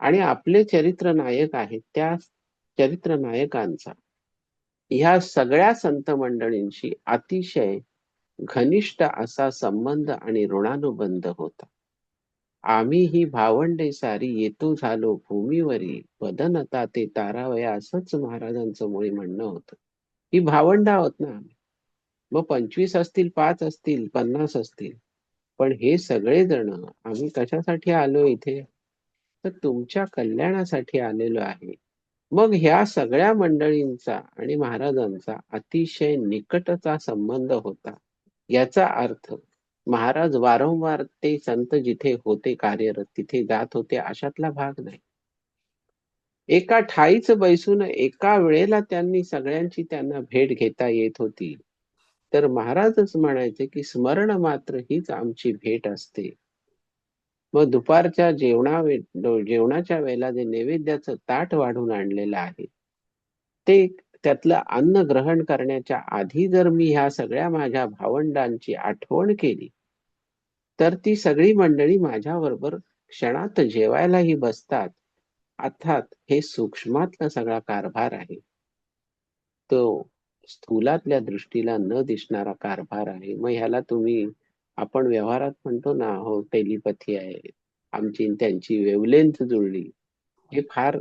आणि आपले चरित्र नायक आहेत त्या चरित्र नायकांचा ह्या सगळ्या संत मंडळींशी अतिशय घनिष्ठ असा संबंध आणि ऋणानुबंध होता. आम्ही ही भावंडे सारी येतो झालो भूमीवरी बदनता ते तारावया असंच महाराजांचं मुळी म्हणणं होतं. ही भावंड आहोत ना आम्ही. मग पंचवीस असतील पाच असतील पन्नास असतील. पण हे सगळे जण आम्ही कशासाठी आलो इथे? तर तुमच्या कल्याणासाठी आलेलो आहे. मग ह्या सगळ्या मंडळींचा आणि महाराजांचा अतिशय निकटचा संबंध होता. याचा अर्थ महाराज वारंवार ते संत जिथे होते कार्यरत तिथे जात होते अशातला भाग नाही. एका ठाईच बैसून एका वेळेला त्यांनी सगळ्यांची त्यांना भेट घेता येत होती. तर महाराजच म्हणायचे की स्मरण मात्र हीच आमची भेट असते. मग दुपारच्या जेवणा जेवणाच्या वेळेला जे नैवेद्याचं ताट वाढून आणलेलं आहे ते त्यातलं अन्न ग्रहण करण्याच्या आधी जर मी ह्या सगळ्या माझ्या भावंडांची आठवण केली तर ती सगळी मंडळी माझ्याबरोबर क्षणात जेवायलाही बसतात. अर्थात हे सूक्ष्मातला सगळा कारभार आहे. तो स्थूलातल्या दृष्टीला न दिसणारा कारभार आहे. मग ह्याला तुम्ही आपण व्यवहारात म्हणतो ना हो टेलिपथी आहे आमची त्यांची वेवलेंथ जुळली. हे फार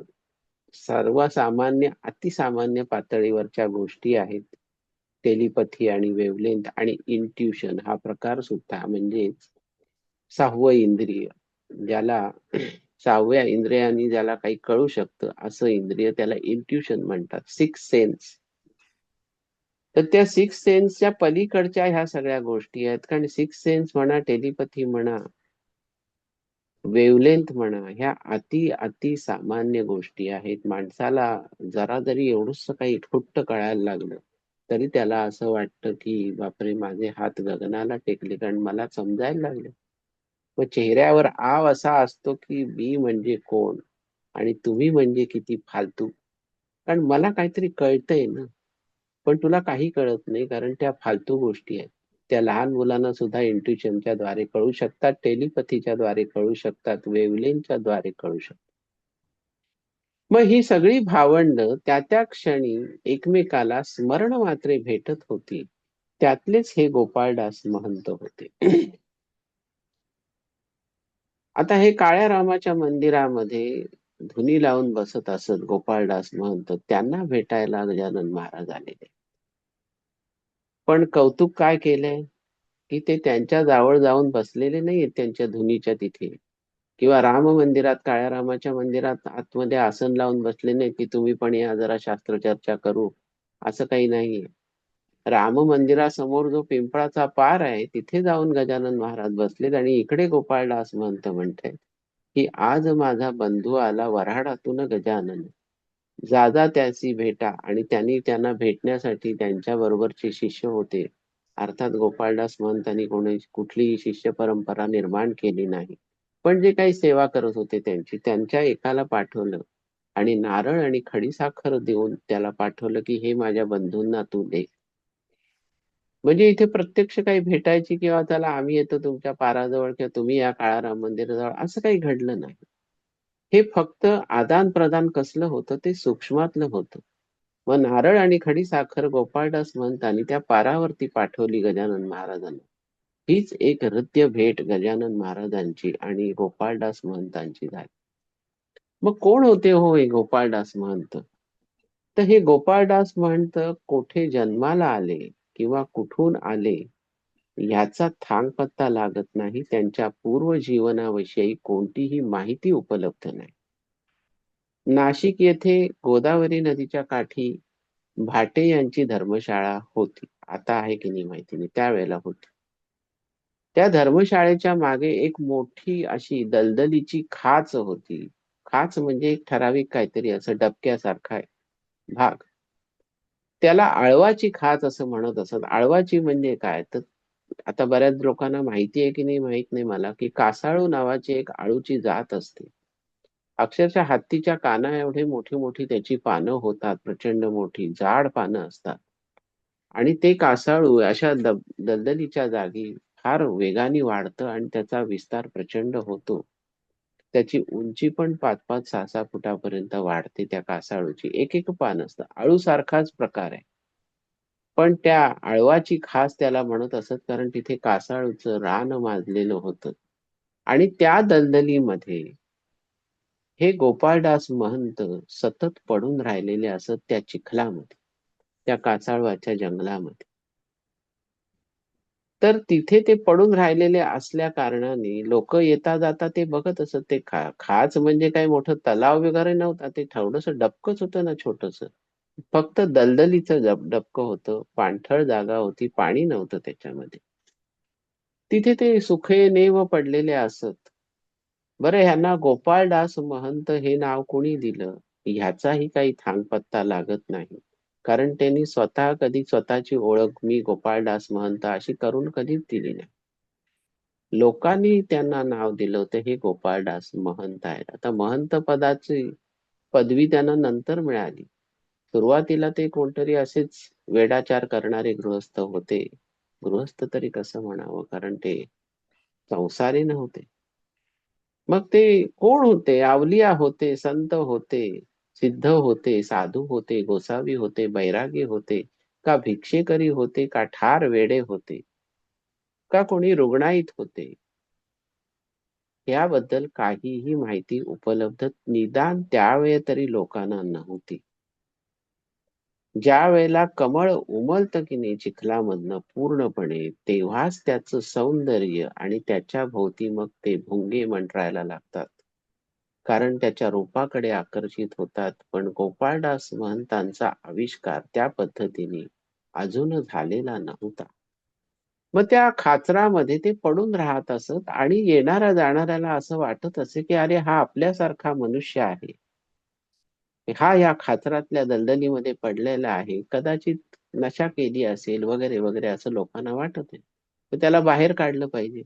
सर्वसामान्य अतिसामान्य पातळीवरच्या गोष्टी आहेत. टेलिपथी आणि वेवलेंथ आणि इंट्युशन हा प्रकार सुद्धा म्हणजेच सहावं इंद्रिय ज्याला सहाव्या इंद्रियानी ज्याला काही कळू शकतं असं इंद्रिय त्याला इंट्युशन म्हणतात. सिक्स सेन्स तर त्या सिक्स सेन्सच्या पलीकडच्या ह्या सगळ्या गोष्टी आहेत. कारण सिक्स सेन्स म्हणा टेलिपथी म्हणा वेवलेंथ म्हणा ह्या अति अति सामान्य गोष्टी आहेत. माणसाला जरा जरी एवढंच काही ठुट्ट कळायला लागलं तरी त्याला असं वाटतं की बापरे माझे हात गगनाला टेकले कारण मला समजायला लागले. व चेहऱ्यावर आव असा असतो की मी म्हणजे कोण? आणि तुम्ही म्हणजे किती फालतू? कारण मला काहीतरी कळतंय ना. पण तुला काही कळत नाही कारण त्या फालतू गोष्टी आहेत. त्या लहान मुलांना सुद्धा इंट्युशनच्या द्वारे कळू शकतात टेलिपथीच्या द्वारे कळू शकतात वेवलेनच्या द्वारे कळू शकतात. मग ही सगळी भावंड त्या त्या क्षणी एकमेकाला स्मरण मात्रे भेटत होती. त्यातलेच हे गोपाळदास महंत होते. आता हे काळ्या रामाच्या मंदिरामध्ये धुनी लावून बसत असत गोपाळदास महंत त्यांना भेटायला गजानन महाराज आलेले. पण कौतुक काय केलंय? की ते त्यांच्या जवळ जाऊन बसलेले नाहीयेत त्यांच्या धुनीच्या तिथे. किंवा राम मंदिरात काळ्या रामाच्या मंदिरात आतमध्ये आसन लावून बसले नाही की तुम्ही पण या जरा शास्त्र चर्चा करू. असं काही नाहीये. राम मंदिरासमोर जो पिंपळाचा पार आहे तिथे जाऊन गजानन महाराज बसलेत आणि इकडे गोपाळदास महंत म्हणतायत की आज माझा बंधू आला वऱ्हाडातून गजानन. जादा त्याची भेटा आणि त्यांनी त्यांना भेटण्यासाठी त्यांच्या बरोबरचे शिष्य होते. अर्थात गोपाळदास महंतांनी कोणी कुठलीही शिष्य परंपरा निर्माण केली नाही. पण जे काही सेवा करत होते त्यांची त्यांच्या एकाला पाठवलं आणि नारळ आणि खडीसाखर देऊन त्याला पाठवलं की हे माझ्या बंधूंना तू दे. म्हणजे इथे प्रत्यक्ष काही भेटायची किंवा त्याला आम्ही येतो तुमच्या पाराजवळ किंवा तुम्ही या काळा राम मंदिराजवळ असं काही घडलं नाही. हे फक्त आदान प्रदान कसलं होतं ते सूक्ष्मातलं होतं. मग नारळ आणि खडी साखर गोपाळदास महंतांनी त्या पारावरती पाठवली गजानन महाराजांना. हीच एक हृदय भेट गजानन महाराजांची आणि गोपाळदास महंतांची झाली. मग कोण होते हो हे गोपाळदास महंत? तर हे गोपाळदास महंत कोठे जन्माला आले किंवा कुठून आले? याचा थांग पत्ता लागत नाही. त्यांच्या पूर्व जीवनाविषयी कोणतीही माहिती उपलब्ध नाही. नाशिक येथे गोदावरी नदीच्या काठी भाटे यांची धर्मशाळा होती. आता आहे की नाही माहिती नाही. त्यावेळेला होती. त्या धर्मशाळेच्या मागे एक मोठी अशी दलदलीची खाच होती. खाच म्हणजे एक ठराविक काहीतरी असं डबक्यासारखा आहे भाग. त्याला आळवाची खाच असं म्हणत असत. आळवाची म्हणजे काय? तर आता बऱ्याच लोकांना माहिती आहे की नाही माहीत नाही मला की कासाळू नावाची एक आळूची जात असते. अक्षरशः हत्तीच्या काना एवढे मोठी मोठी त्याची पानं होतात प्रचंड मोठी जाड पानं असतात. आणि ते कासाळू अशा दलदलीच्या जागी फार वेगाने वाढतं आणि त्याचा विस्तार प्रचंड होतो. त्याची उंची पण पाच पाच सहा सहा फुटापर्यंत वाढते त्या कासाळूची. एक एक पान असतं. आळूसारखाच प्रकार आहे. पण त्या आळवाची खास त्याला म्हणत असत कारण तिथे कासाळूचं रान माजलेलं होतं. आणि त्या दलदलीमध्ये हे गोपाळदास महंत सतत पडून राहिलेले असत त्या चिखलामध्ये त्या कासाळवाच्या जंगलामध्ये. तर तिथे ते पडून राहिलेले असल्या कारणाने लोक येता जाता ते बघत असत ते खा खाच म्हणजे काही मोठं तलाव वगैरे नव्हता ते थोडस डबकच होतं ना छोटस. फक्त दलदलीचं डबकं होतं पाणथळ जागा होती पाणी नव्हतं त्याच्यामध्ये. तिथे ते सुखे नेव पडलेले असत. बरं ह्यांना गोपाळदास महंत हे नाव कोणी दिलं? ह्याचाही काही थांगपत्ता लागत नाही. कारण त्यांनी स्वतः कधी स्वतःची ओळख मी गोपाळदास महंत अशी करून कधीच दिली नाही. लोकांनी त्यांना नाव दिलं होतं हे गोपाळदास महंत आहेत. आता महंत पदाची पदवी त्यांना नंतर मिळाली. सुरुवातीला ते कोणतरी असेच वेडाचार करणारे गृहस्थ होते. गृहस्थ तरी कसं म्हणावं? कारण ते संसारी नव्हते. मग ते कोण होते? आवलिया होते संत होते सिद्ध होते साधू होते गोसावी होते बैरागी होते का भिक्षेकरी होते का ठार वेडे होते का कोणी रुग्णाईत होते? याबद्दल काहीही माहिती उपलब्ध निदान त्यावेळे तरी लोकांना नव्हती. ज्या वेळेला कमळ उमलतं की नाही चिखलामधनं पूर्णपणे तेव्हाच त्याचं सौंदर्य आणि त्याच्या भोवती मग ते भुंगे मंडरायला लागतात. कारण त्याच्या रूपाकडे आकर्षित होतात. पण गोपाळदास महंतांचा आविष्कार त्या पद्धतीने अजून झालेला नव्हता. मग त्या खाचरामध्ये ते पडून राहत असत आणि येणाऱ्या जाणाऱ्याला असं वाटत असे की अरे हा आपल्यासारखा मनुष्य आहे. हा या खाचरातल्या दलदलीमध्ये पडलेला आहे. कदाचित नशा केली असेल वगैरे वगैरे असं लोकांना वाटत आहे. तर त्याला बाहेर काढलं पाहिजे.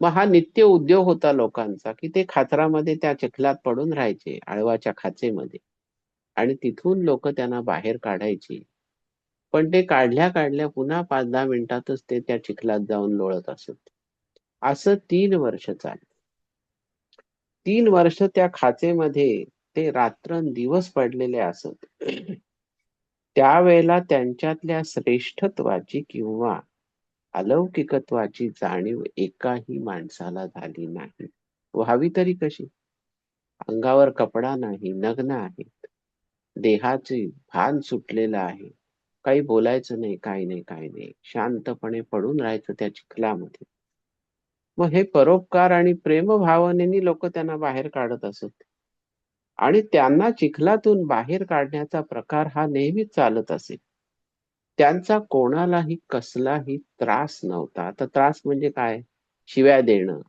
मग हा नित्य उद्योग होता लोकांचा की ते खाचरामध्ये त्या चिखलात पडून राहायचे आळवाच्या खाचेमध्ये. आणि तिथून लोक त्यांना बाहेर काढायची. पण ते काढल्या काढल्या पुन्हा पाच दहा मिनिटातच ते त्या चिखलात जाऊन लोळत असत. असं तीन वर्ष चाल तीन वर्ष त्या खाचेमध्ये ते रात्रंदिवस पडलेले असत. त्यावेळेला त्यांच्यातल्या श्रेष्ठत्वाची किंवा अलौकिकत्वाची जाणीव एकाही माणसाला झाली नाही. व्हावी तरी कशी? अंगावर कपडा नाही नग्न आहेत. देहाचे भान सुटलेलं आहे. काही बोलायचं नाही काही नाही काही नाही. शांतपणे पडून राहायचं त्या चिखलामध्ये. मग हे परोपकार आणि प्रेमभावनेनी लोक त्यांना बाहेर काढत असत. आणि त्यांना चिखलातून बाहेर काढण्याचा प्रकार हा नेहमीच चालत असे. त्यांचा कोणालाही कसलाही त्रास नव्हता. तर त्रास म्हणजे काय? शिव्या देणं.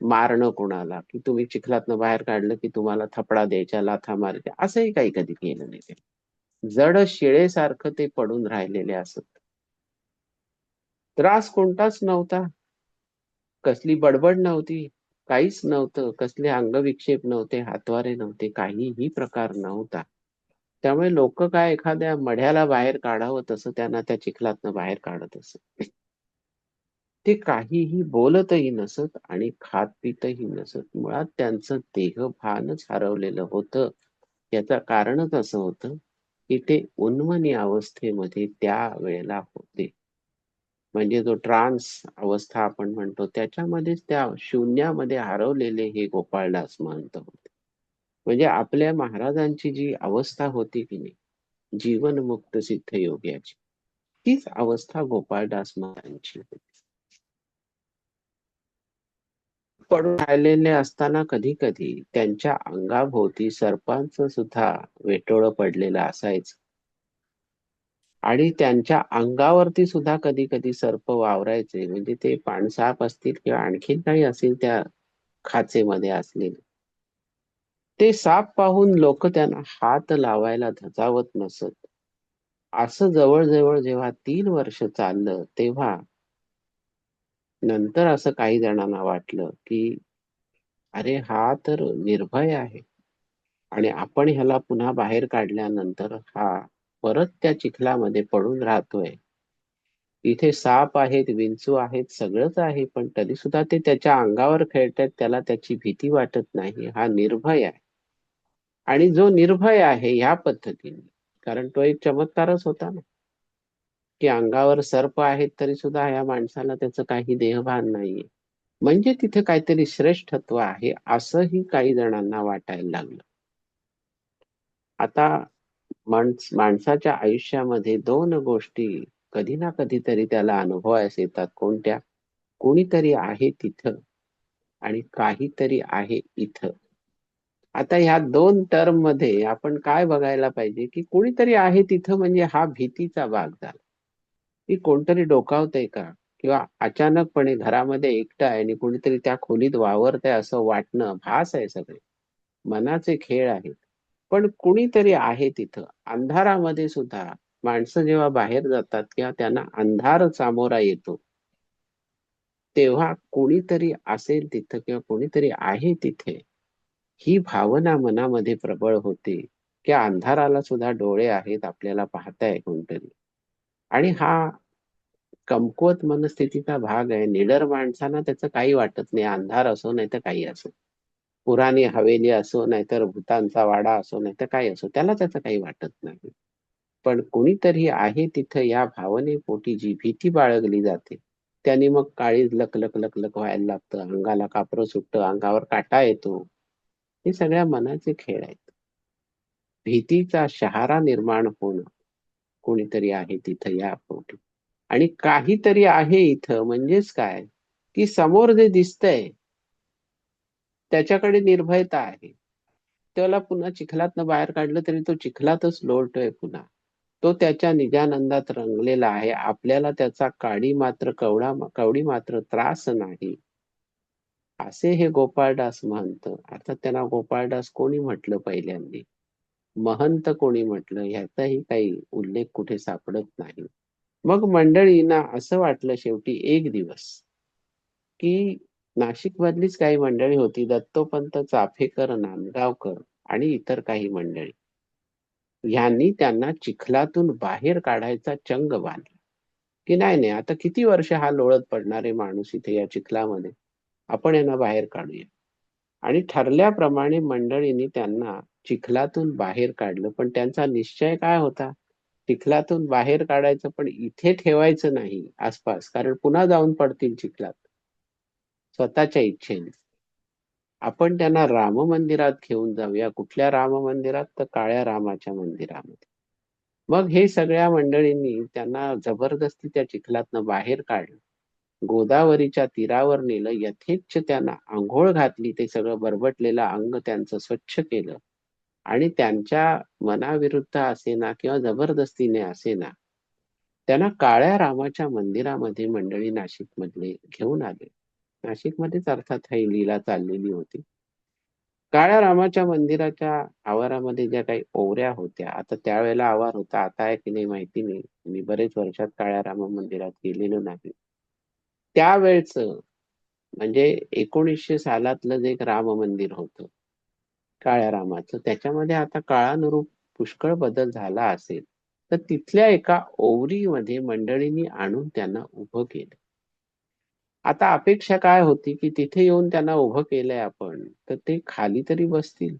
मारणं कोणाला की तुम्ही चिखलातनं बाहेर काढलं की तुम्हाला थपडा द्यायच्या लाथा मारायच्या असंही काही कधी केलं नाही ते जड शिळेसारखं ते पडून राहिलेले असत. त्रास कोणताच नव्हता. कसली बडबड नव्हती. काहीच नव्हतं कसले अंगविक्षेप नव्हते हातवारे नव्हते काहीही प्रकार नव्हता. त्यामुळे लोक काय एखाद्या मढ्याला बाहेर काढावं तसं त्यांना त्या चिखलातनं बाहेर काढत असत ते काहीही बोलतही नसत आणि खात पितही नसत. मुळात त्यांचं देहभानच हरवलेलं होतं. याचं कारणच असं होतं की ते उन्मनी अवस्थेमध्ये त्या वेळेला होते. म्हणजे जो ट्रान्स अवस्था आपण म्हणतो त्याच्यामध्येच त्या शून्यामध्ये हरवलेले हे गोपाळदास महंत होते. म्हणजे आपल्या महाराजांची जी अवस्था होती की नाही जीवनमुक्त सिद्ध योग्याची तीच अवस्था गोपाळदास महाराजांची होती. पडून राहिलेले असताना कधी कधी त्यांच्या अंगाभोवती सर्पांच सुद्धा वेटोळं पडलेलं असायचं. आणि त्यांच्या अंगावरती सुद्धा कधी कधी सर्प वावरायचे. म्हणजे ते पाणसाप असतील किंवा आणखीन काही असेल त्या खाचेमध्ये असलेले. ते साप पाहून लोक त्यांना हात लावायला धजावत नसत. असं जवळजवळ जेव्हा तीन वर्ष चाललं तेव्हा नंतर असं काही जणांना वाटलं की अरे हा तर निर्भय आहे. आणि आपण ह्याला पुन्हा बाहेर काढल्यानंतर हा परत त्या चिखलामध्ये पडून राहतोय. इथे साप आहेत विंचू आहेत सगळंच आहे पण तरी सुद्धा ते त्याच्या अंगावर खेळतात त्याला त्याची भीती वाटत नाही. हा निर्भय आहे. आणि जो निर्भय आहे ह्या पद्धतीने कारण तो एक चमत्कारच होता ना. की अंगावर सर्प आहेत तरी सुद्धा या माणसाला त्याचं काही देहभान नाहीये. म्हणजे तिथे काहीतरी श्रेष्ठत्व आहे असंही काही जणांना वाटायला लागलं. आता माणस माणसाच्या आयुष्यामध्ये दोन गोष्टी कधी ना कधीतरी त्याला अनुभवायस येतात. कोणत्या? कोणीतरी आहे तिथं आणि काहीतरी आहे इथं. आता ह्या दोन टर्ममध्ये आपण काय बघायला पाहिजे की कोणीतरी आहे तिथं म्हणजे हा भीतीचा भाग झाला. की कोणतरी डोकावतंय का? किंवा अचानकपणे घरामध्ये एकटं आहे आणि कोणीतरी त्या खोलीत वावरतंय असं वाटणं भास आहे सगळे. मनाचे खेळ आहेत. पण कुणीतरी आहे तिथं. अंधारामध्ये सुद्धा माणसं जेव्हा बाहेर जातात किंवा त्यांना अंधार सामोरा येतो तेव्हा कोणीतरी असेल तिथं किंवा कोणीतरी आहे तिथे ही भावना मनामध्ये प्रबळ होते की अंधाराला सुद्धा डोळे आहेत आपल्याला पाहताय कोणतरी. आणि हा कमकुवत मनस्थितीचा भाग आहे. निडर माणसांना त्याचं काही वाटत नाही. अंधार असो नाही तर काही असो. पुराणी हवेली असो नाहीतर भूतांचा वाडा असो नाही तर असो त्याला त्याचं काही वाटत नाही. पण कुणीतरी आहे तिथं या भावनेपोटी जी भीती बाळगली जाते त्याने मग काळीज लक लक लक लक व्हायला लागतं. अंगाला कापरं सुटतं अंगावर काटा येतो. हे सगळ्या मनाचे खेळ आहेत. भीतीचा शहारा निर्माण होणं कोणीतरी आहे तिथं या पोटी आणि काहीतरी आहे इथं म्हणजेच काय? की समोर जे दिसतंय त्याच्याकडे निर्भयता आहे. त्याला पुन्हा चिखलातनं बाहेर काढलं तरी तो चिखलातच लोळतोय पुन्हा. तो त्याच्या निजानंदात रंगलेला आहे. आपल्याला त्याचा काडी मात्र कवडा कवडी मात्र त्रास नाही. असे हे गोपाळदास महंत. अर्थात त्यांना गोपाळदास कोणी म्हटलं पहिल्यांदी? महंत कोणी म्हटलं? ह्याचाही काही उल्लेख कुठे सापडत नाही. मग मंडळींना असं वाटलं शेवटी एक दिवस की नाशिक मधलीच काही मंडळी होती दत्तोपंत चाफेकर नांदगावकर आणि इतर काही मंडळी. यांनी त्यांना चिखलातून बाहेर काढायचा चंग बांधला. की नाही नाही आता किती वर्ष हा लोळत पडणारे माणूस इथे या चिखलामध्ये? आपण यांना बाहेर काढूया. आणि ठरल्याप्रमाणे मंडळींनी त्यांना चिखलातून बाहेर काढलं. पण त्यांचा निश्चय काय होता? चिखलातून बाहेर काढायचं पण इथे ठेवायचं नाही आसपास. कारण पुन्हा जाऊन पडतील चिखलात. स्वतःच्या इच्छेने. आपण त्यांना राम मंदिरात घेऊन जाऊया. कुठल्या राम मंदिरात तर काळ्या रामाच्या मंदिरामध्ये. मग हे सगळ्या मंडळींनी त्यांना जबरदस्ती त्या चिखलातनं बाहेर काढलं. गोदावरीच्या तीरावर नेलं. यथेच्छ त्यांना आंघोळ घातली. ते सगळं बरबटलेलं अंग त्यांचं स्वच्छ केलं. आणि त्यांच्या मनाविरुद्ध असेना किंवा जबरदस्तीने असेना त्यांना काळ्या रामाच्या मंदिरामध्ये मंडळी नाशिक मधले घेऊन आले. नाशिकमध्येच अर्थात ही लीला चाललेली होती. काळ्या रामाच्या मंदिराच्या आवारामध्ये ज्या काही ओवऱ्या होत्या आता त्यावेळेला आवार होता आता आहे की नाही माहिती नाही. मी बरेच वर्षात काळ्या रामा मंदिरात गेलेलो नाही. त्यावेळच म्हणजे एकोणीसशे सालातलं जे एक राम मंदिर होतं काळ्या रामाचं. त्याच्यामध्ये आता काळानुरूप पुष्कळ बदल झाला असेल तर तिथल्या एका ओवरीमध्ये मंडळींनी आणून त्यांना उभं केलं. आता अपेक्षा काय होती की तिथे येऊन त्यांना उभं केलंय आपण तर ते खाली तरी बसतील.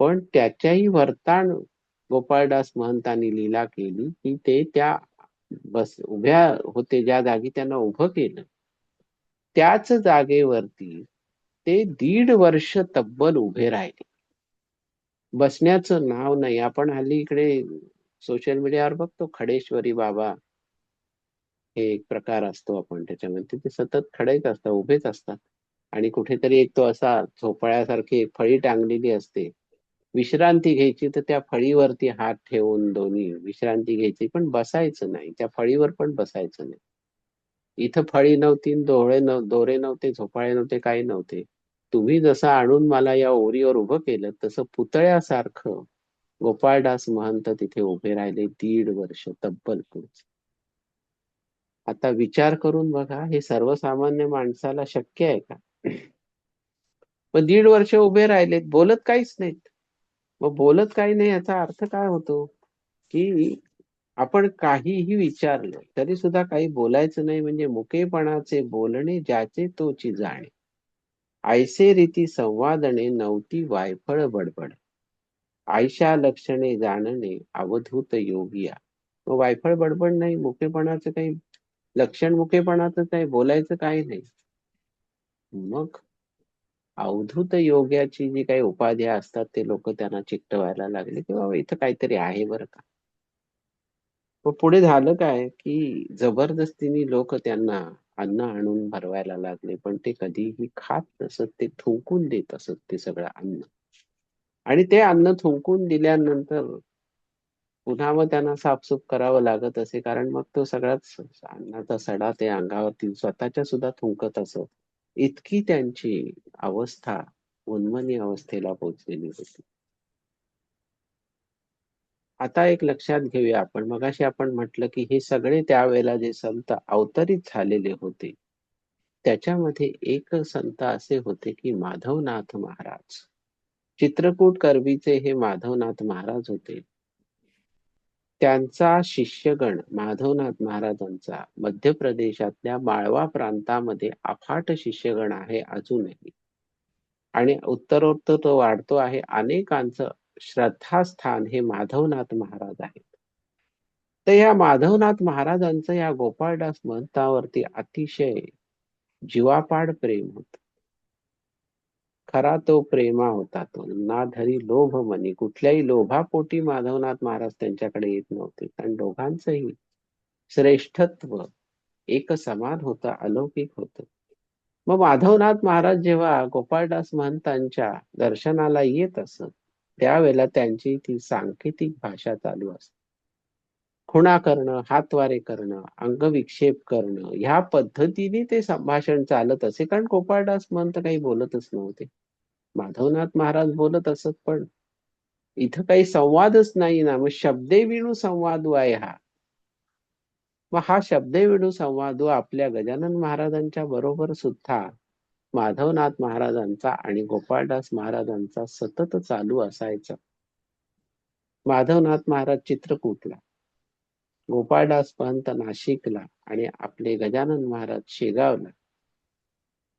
पण त्याच्याही वर्तान गोपाळदास महंतांनी लीला केली की ते त्या बस उभ्या होते ज्या जागी त्यांना उभं केलं. त्याच जागेवरती ते दीड वर्ष तब्बल उभे राहिले. बसण्याचं नाव नाही. आपण हल्ली इकडे सोशल मीडियावर बघतो खडेश्वरी बाबा हे एक प्रकार असतो आपण. त्याच्यामध्ये ते सतत खडेच असतात उभेच असतात. आणि कुठेतरी एक तो असा झोपाळ्यासारखी एक फळी टांगलेली असते. विश्रांती घ्यायची तर त्या फळीवरती हात ठेवून दोन्ही विश्रांती घ्यायची पण बसायचं नाही. त्या फळीवर पण बसायचं नाही. इथं फळी नव्हती दोळे नव दोरे नव्हते झोपाळे नव्हते काही नव्हते. तुम्ही जसं आणून मला या ओरीवर उभं केलं तसं पुतळ्यासारखं गोपाळदास महंत तिथे उभे राहिले दीड वर्ष तब्बल पुढचे. आता विचार करून बघा हे सर्वसामान्य माणसाला शक्य आहे का? मग दीड वर्ष उभे राहिलेत बोलत काहीच नाहीत. मग बोलत काही नाही याचा अर्थ काय होतो? की आपण काहीही विचारलं तरी सुद्धा काही बोलायचं नाही म्हणजे मुकेपणाचे बोलणे ज्याचे तोची जाणे. ऐसे रीती संवादने नव्हती वायफळ बडबड. आयशा लक्षणे जाणणे अवधूत योगिया. मग वायफळ बडबड नाही मुकेपणाचं काही लक्षण मुकेपणाचं बोलायचं काही नाही. मग अवधूत योग्याची जी काही उपाध्या असतात ते लोक त्यांना चिकटवायला लागले की बाबा इथं काहीतरी आहे बरं का? मग पुढे झालं काय? की जबरदस्तीने लोक त्यांना अन्न आणून भरवायला लागले पण ते कधीही खात नसत ते थुंकून देत असत ते सगळं अन्न. आणि ते अन्न थुंकून दिल्यानंतर पुन्हा मग त्यांना साफसूफ करावं लागत असे कारण मग तो सगळाच अन्नाचा सडा ते अंगावरती स्वतःच्या सुद्धा थुंकत असत इतकी त्यांची अवस्था उन्मनी अवस्थेला पोहोचलेली होती. आता एक लक्षात घेऊया आपण. मगाशी आपण म्हटलं की हे सगळे त्यावेळेला जे संत अवतरित झालेले होते त्याच्यामध्ये एक संत असे होते की माधवनाथ महाराज. चित्रकूट करवीचे हे माधवनाथ महाराज होते. त्यांचा शिष्यगण माधवनाथ महाराजांचा मध्य प्रदेशातल्या माळवा प्रांतामध्ये अफाट शिष्यगण आहे अजूनही. आणि उत्तरोत्तर तो वाढतो आहे. अनेकांचं श्रद्धास्थान हे माधवनाथ महाराज आहेत. तर या माधवनाथ महाराजांचं या गोपाळदास महंतावरती अतिशय जीवापाड प्रेम होत. खरा तो प्रेमा होता तो. ना धरी लोभ मनी. कुठल्याही लोभापोटी माधवनाथ महाराज त्यांच्याकडे येत नव्हते. कारण दोघांचंही श्रेष्ठत्व एक समान होत अलौकिक होत. मग माधवनाथ महाराज जेव्हा गोपाळदास महंतांच्या दर्शनाला येत असत त्यावेळेला त्यांची ती सांकेतिक भाषा चालू असते. खुणा करणं हातवारे करणं अंगविक्षेप करणं ह्या पद्धतीने ते संभाषण चालत असे. कारण गोपाळदास महंत काही बोलतच नव्हते. माधवनाथ महाराज बोलत असत पण इथं काही संवादच नाही ना. मग शब्दे विणू संवाद आहे हा? मग हा शब्दे विणू संवाद आपल्या गजानन महाराजांच्या बरोबर सुद्धा माधवनाथ महाराजांचा आणि गोपाळदास महाराजांचा सतत चालू असायचा. माधवनाथ महाराज चित्रकूटला गोपाळदास पंत नाशिकला आणि आपले गजानन महाराज शेगावला.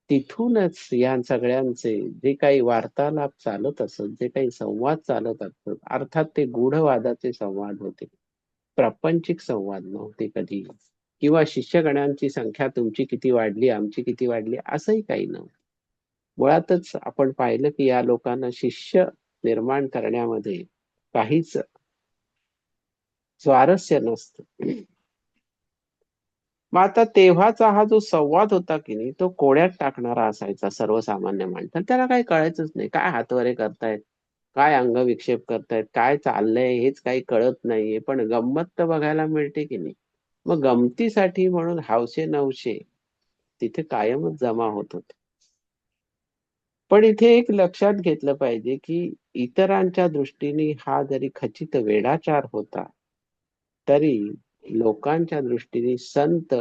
तिथूनच या सगळ्यांचे जे काही वार्तालाप चालत असत जे काही संवाद चालत असत अर्थात ते गूढवादाचे संवाद होते. प्रापंचिक संवाद नव्हते कधी. किंवा शिष्यगणांची संख्या तुमची किती वाढली आमची किती वाढली असंही काही नव्हतं. मुळातच आपण पाहिलं की या लोकांना शिष्य निर्माण करण्यामध्ये काहीच स्वारस्य नसतं. मग आता तेव्हाचा हा जो संवाद होता की नाही तो कोड्यात टाकणारा असायचा सर्वसामान्य माणसा. त्याला काही कळायचंच नाही. काय हातवरे करतायत? काय अंग विक्षेप करतायत? काय चाललंय? हेच काही कळत नाहीये. पण गंमत तर बघायला मिळते की नाही. मग गमतीसाठी म्हणून हावशे नवशे तिथे कायमच जमा होत होते. पण इथे एक लक्षात घेतलं पाहिजे की इतरांच्या दृष्टीने हा जरी खचित वेडाचार होता तरी लोकांच्या दृष्टीने संत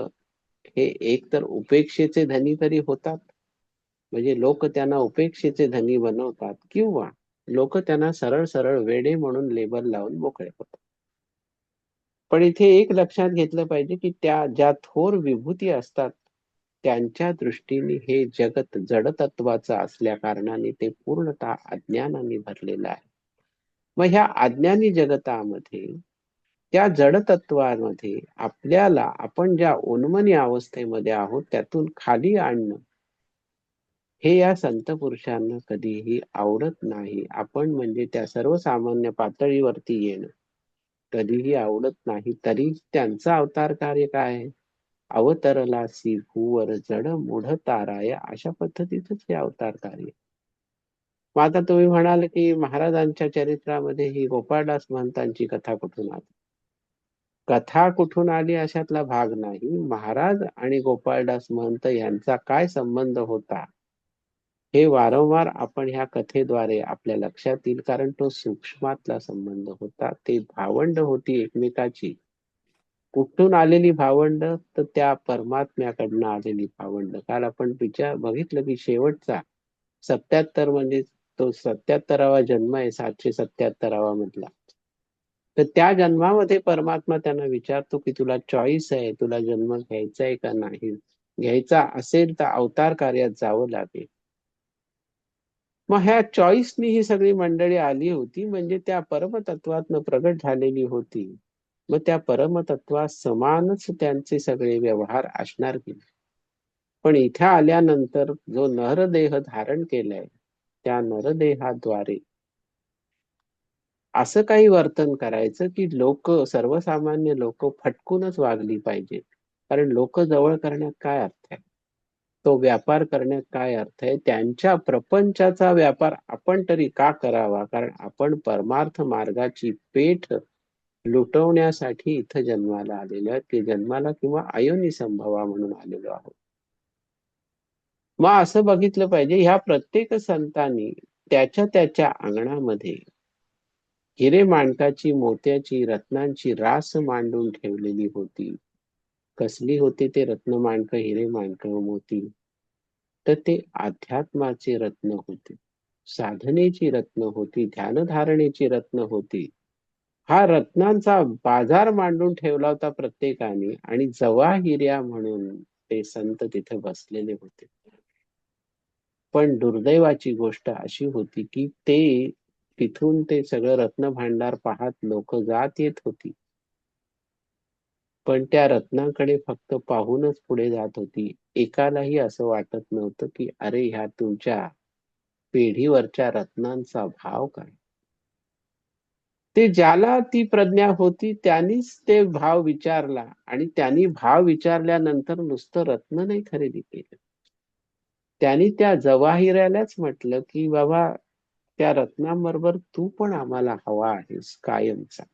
हे एकतर उपेक्षेचे धनी तरी होतात. म्हणजे लोक त्यांना उपेक्षेचे धनी बनवतात किंवा लोक त्यांना सरळ सरळ वेडे म्हणून लेबल लावून मोकळे होतात. पण इथे एक लक्षात घेतलं पाहिजे की त्या ज्या थोर विभूती असतात त्यांच्या दृष्टीने हे जगत जडतत्वाचं असल्या कारणाने ते पूर्णतः अज्ञानाने भरलेलं आहे. मग ह्या अज्ञानी जगतामध्ये त्या जडतत्वामध्ये आपल्याला आपण ज्या उन्मनी अवस्थेमध्ये आहोत त्यातून खाली आणणं हे या संत पुरुषांना कधीही आवडत नाही. आपण म्हणजे त्या सर्वसामान्य पातळीवरती येणं कधीही आवडत नाही. तरी त्यांचं अवतार कार्य काय आहे? अवतरलासी भूवर जड मुढ ताराय अशा पद्धतीचंच हे अवतार कार्य मग आता तुम्ही म्हणाल की महाराजांच्या चरित्रामध्ये ही गोपाळदास महंतांची कथा कुठून आली? कथा कुठून आली अशातला भाग नाही. महाराज आणि गोपाळदास महंत यांचा काय संबंध होता? हे वारंवार आपण ह्या कथेद्वारे आपल्या लक्षात येईल कारण तो सूक्ष्मातला संबंध होता. ते भावंड होती एकमेकाची. कुठून आलेली भावंड? तर त्या परमात्म्याकडनं आलेली भावंड. काल आपण विचार बघितलं की शेवटचा सत्याहत्तर म्हणजे तो सत्याहत्तरावा जन्म आहे सातशे सत्याहत्तरावा मधला. तर त्या जन्मामध्ये परमात्मा त्यांना विचारतो की तुला चॉईस आहे तुला जन्म घ्यायचा आहे का नाही? घ्यायचा असेल तर अवतार कार्यात जावं लागेल. मग ह्या चॉईसनी ही सगळी मंडळी आली होती म्हणजे त्या परमतत्वातनं प्रगट झालेली होती. मग त्या परमतत्वा समानच त्यांचे सगळे व्यवहार असणार की पण इथे आल्यानंतर जो नरदेह धारण केलाय त्या नरदेहाद्वारे असं काही वर्तन करायचं की लोक सर्वसामान्य लोक फटकूनच वागली पाहिजे. कारण लोक जवळ करण्यात काय अर्थ आहे? तो व्यापार करण्यात काय अर्थ आहे? त्यांच्या प्रपंचाचा व्यापार आपण तरी का करावा? कारण आपण परमार्थ मार्गाची पेठ लुटवण्यासाठी इथं जन्माला आलेलो आहे ते जन्माला किंवा अयोनी संभवा म्हणून आलेलो आहोत. मग असं बघितलं पाहिजे ह्या प्रत्येक संतांनी त्याच्या त्याच्या अंगणामध्ये हिरे माणकाची मोत्याची रत्नांची रास मांडून ठेवलेली होती. कसली होती ते रत्न माणक हिरे माणक मोती? तर ते अध्यात्माचे रत्न होते. साधनेची रत्न होती ध्यानधारणेची रत्न होती. हा रत्नांचा बाजार मांडून ठेवला होता प्रत्येकाने आणि जवाहिर्या म्हणून ते संत तिथे बसलेले होते. पण दुर्दैवाची गोष्ट अशी होती की ते तिथून ते सगळं रत्न भांडार पाहत लोक जात येत होती. पण त्या रत्नाकडे फक्त पाहूनच पुढे जात होती. एकालाही असं वाटत नव्हतं की अरे ह्या तुमच्या पेढीवरच्या रत्नांचा भाव काय? ते ज्याला ती प्रज्ञा होती त्यांनीच ते भाव विचारला आणि त्यांनी भाव विचारल्यानंतर नुसतं रत्न नाही खरेदी केलं. त्यांनी त्या जवाहिरालाच म्हटलं की बाबा त्या रत्नांबरोबर तू पण आम्हाला हवा आहेस कायमचा.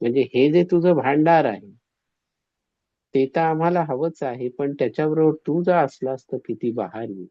म्हणजे हे जे तुझं भांडार आहे ते तर आम्हाला हवंच आहे पण त्याच्याबरोबर तू जर असलास तर किती बहार येईल